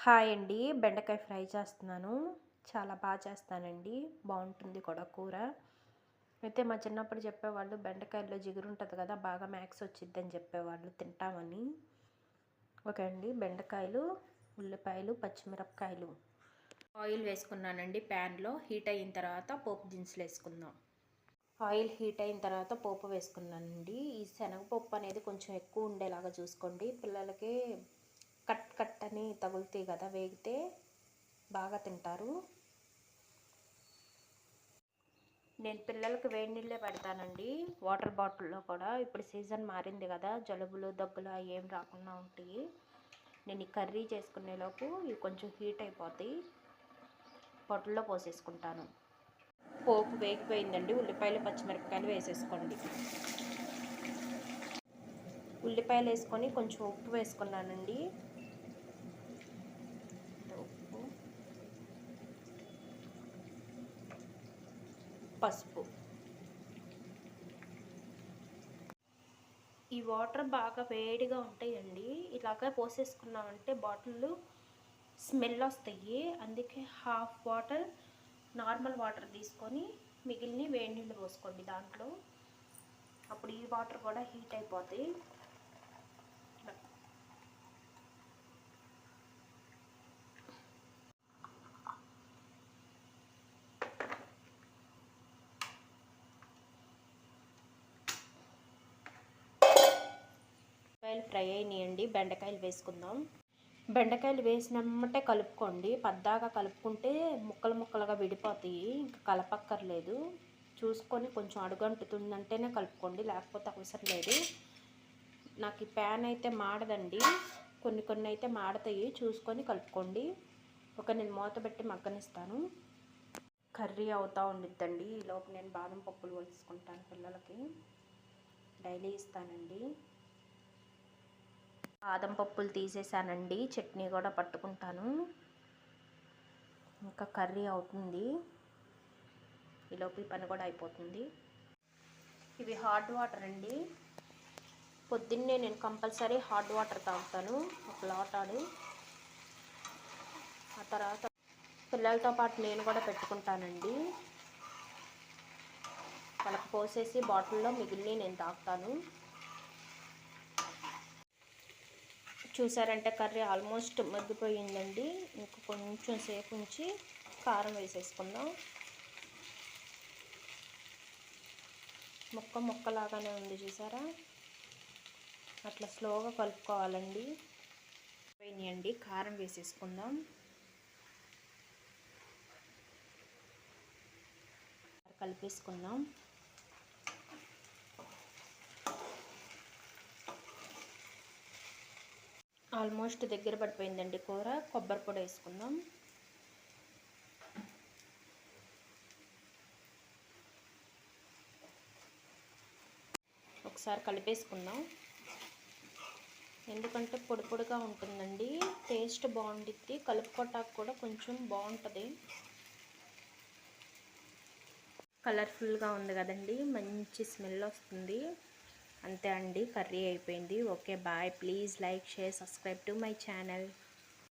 Hi అండి. బెండకాయ fry చేస్తున్నాను. చాలా బాగా చేస్తానండి. బాగుంటుంది కూడా కూర. అయితే మా చిన్నప్పుడు చెప్పేవాళ్ళు బెండకాయల్లో జిగురు ఉంటుంది కదా బాగా మ్యాక్స్ వచ్చిద్దని చెప్పేవాళ్ళు తింటామని. ఓకే అండి. బెండకాయలు ఉల్లిపాయలు పచ్చిమిరపకాయలు. ఆయిల్ వేసుకున్నానండి ప్యాన్లో. హీట్ అయిన తర్వాత పోపు దినుసులు వేసుకుందాం. ఆయిల్ హీట్ అయిన తర్వాత పోపు వేసుకున్నానండి. ఈ శనగపప్పు అనేది కొంచెం ఎక్కువ ఉండేలాగా చూసుకోండి. పిల్లలకి కట్ కట్ అని తగులుతాయి కదా వేగితే బాగా తింటారు. నేను పిల్లలకు వేడి నీళ్ళే పెడతానండి. వాటర్ బాటిల్లో కూడా. ఇప్పుడు సీజన్ మారింది కదా జలుబులు దగ్గులు ఏం రాకుండా ఉంటాయి. నేను ఈ కర్రీ చేసుకునేలోపు ఇవి కొంచెం హీట్ అయిపోతాయి పొట్టల్లో పోసేసుకుంటాను. పోపు వేగిపోయిందండి. ఉల్లిపాయలు పచ్చిమిరపకాయలు వేసేసుకోండి. ఉల్లిపాయలు వేసుకొని కొంచెం ఉప్పు వేసుకున్నానండి. పసుపు. ఈ వాటర్ బాగా వేడిగా ఉంటాయండి. ఇలాగ పోసేసుకున్నామంటే బాటిల్ స్మెల్ వస్తాయి. అందుకే హాఫ్ వాటర్ నార్మల్ వాటర్ తీసుకొని మిగిలిన వేడి నీళ్ళు పోసుకోండి దాంట్లో. అప్పుడు ఈ వాటర్ కూడా హీట్ అయిపోతాయి బెండకాయలు ఫ్రై అయినాయండి. బెండకాయలు వేసుకుందాం. బెండకాయలు వేసినమ్మటే కలుపుకోండి. పద్దాగా కలుపుకుంటే ముక్కలు ముక్కలుగా విడిపోతాయి. ఇంకా కలపక్కర్లేదు. చూసుకొని కొంచెం అడుగంటుతుందంటేనే కలుపుకోండి. లేకపోతే అవసరం లేదు. నాకు ఈ ప్యాన్ అయితే మాడదండి. కొన్ని కొన్ని అయితే మాడతాయి. చూసుకొని కలుపుకోండి. ఒక నేను మూత పెట్టి మగ్గనిస్తాను. కర్రీ అవుతూ ఉండిద్దండి. ఈలోపు నేను బాదం పప్పులు వలుసుకుంటాను పిల్లలకి. డైలీ ఇస్తానండి. బాదం పప్పులు తీసేసానండి. చట్నీ కూడా పట్టుకుంటాను. ఇంకా కర్రీ అవుతుంది. ఈలోపు పని కూడా అయిపోతుంది. ఇవి హాట్ వాటర్ అండి. పొద్దున్నే నేను కంపల్సరీ హాట్ వాటర్ తాగుతాను. ఒక లోటాడు ఆ తర్వాత పిల్లలతో పాటు నేను కూడా పెట్టుకుంటానండి. వాళ్ళకి పోసేసి బాటిల్లో మిగిలిన నేను తాగుతాను. చూసారంటే కర్రీ ఆల్మోస్ట్ మగ్గిపోయిందండి. ఇంకా కొంచెం సేపు ఉంచి కారం వేసేసుకుందాం. మొక్క మొక్కలాగానే ఉంది చూసారా? అట్లా స్లోగా కలుపుకోవాలండి. పోయినాయండి కారం వేసేసుకుందాం. కలిపేసుకుందాం. ఆల్మోస్ట్ దగ్గర పడిపోయిందండి కూర. కొబ్బరి పొడి వేసుకుందాం. ఒకసారి కలిపేసుకుందాం. ఎందుకంటే పొడి పొడిగా ఉంటుందండి. టేస్ట్ బాగుండిద్ది. కలుపుకోటాకు కూడా కొంచెం బాగుంటుంది. కలర్ఫుల్గా ఉంది కదండి. మంచి స్మెల్ వస్తుంది. అంతే అండి కర్రీ అయిపోయింది. Okay bye. Please like share subscribe to my channel.